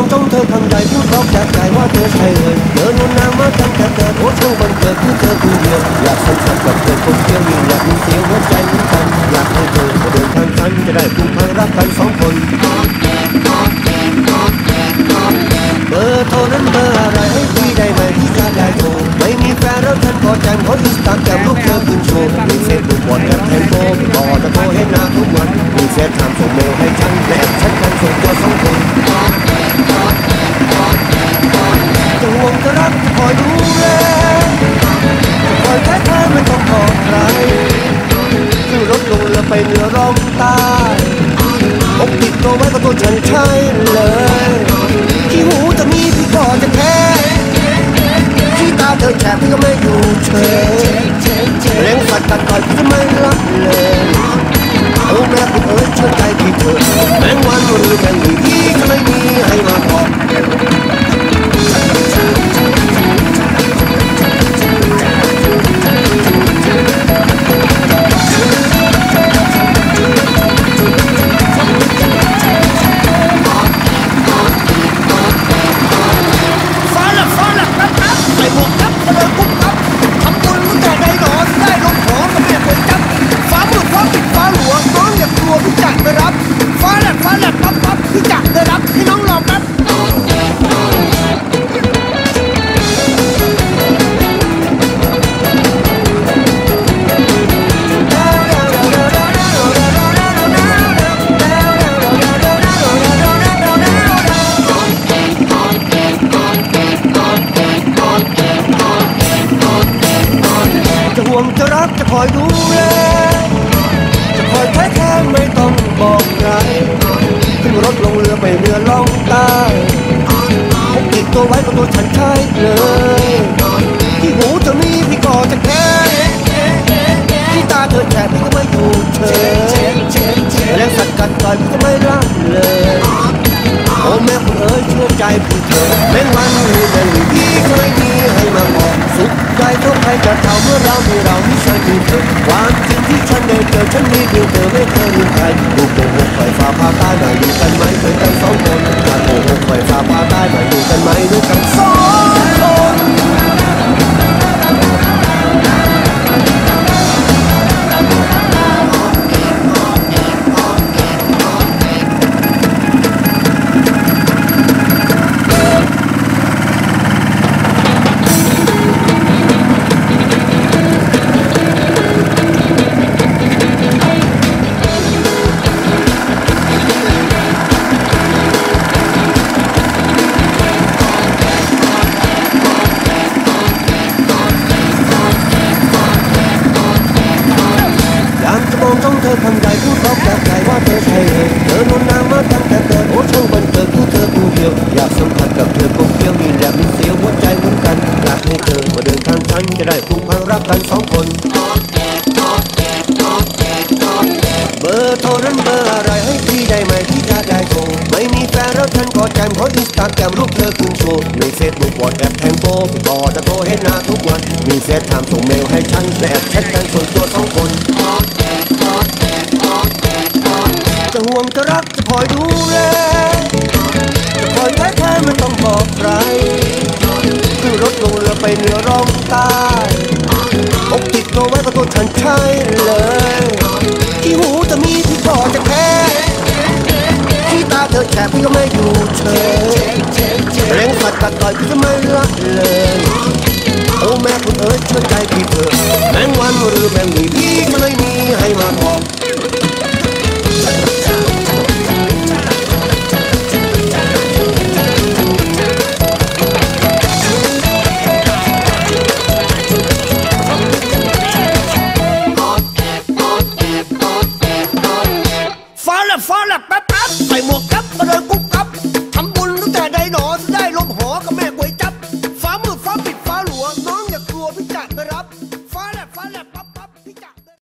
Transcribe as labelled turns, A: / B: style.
A: องจ้องเธอข้างใจพูดร้องจากใจว่าเธอใช่เลยเดินวนน้ำมาตั้งแต่เกิดโอ้ช่างมันเกิดคือเธอคนเดียวอยากสัมผัสกับเธอคนเดียวอยากมีเสียงหัวใจเหมือนกันอยากให้เธอมาเดินทางฉันจะได้ผูกพันรักกันสองคนเบอร์โทรนั้นเบอร์อะไรให้พี่ได้ไหมพี่จะได้โทรไม่มีแฟนแล้วฉันขอแจมขออินสตาแกรมรูปเธอขึ้นโชว์มีเฟซบุ๊กบอดแบบเทมโปต่อจะโทรให้นาทุกวันมีเฟซไทม์ส่ง เลยที่หูจะมีพี่ก็จะแพ้ที่ตาเธอแฉะพี่ก็ไม่อยู่เฉยเลี้ยงสัตว์ตั
B: ดก่อนพี่จะ
A: รักจะคอยดูแลจะคอยแท้แท้ไม่ต้องบอกใครขึ้นรถลงเรือไปเรือล่องใต้พกติดตัวไว้กับตัวฉันใช่เลย เจอฉันมีเพีย องจ้องเธอข้างใจพูดร้องจากใจว่าเธอใช่เลยเธอนวนน้ำมาตั้งแต่เกิดโอ้ช่างมันเกิดคือเธอผู้เดียวอยากสัมผัสกับเธอคงเดียวมีแหลมมีเสียวหัวใจเหมือนกันอยากให้เธอมาเดินทางฉันจะได้ผูกพันรักกันสองคนเบอร์โทรนั้นเบอร์อะไรให้พี่ได้ไหมพี่จะได้โทรไม่มีแฟนแล้วฉันขอแจมขออินสตาแกรมรูปเธอขึ้นโชว์ในเฟซบุ๊กวอทแอปแทงโปต่อจะโทรให้หน้าทุกวันมีเฟซไทม์ส่งเมลให้ฉันและแอบแชทกันส่วนตัวสองคน ห่วงจะรักจะคอยดูแลจะคอยแท้แท้ไม่ต้องบอกใครขึ้นรถลงเรือไปเหนือร่องใต้อกติดตัวไว้กับตัวฉันใช่เลย ที่หูจะมีที่คอจะแพ้ที่ตาเธอแฉะพี่ก็ไม่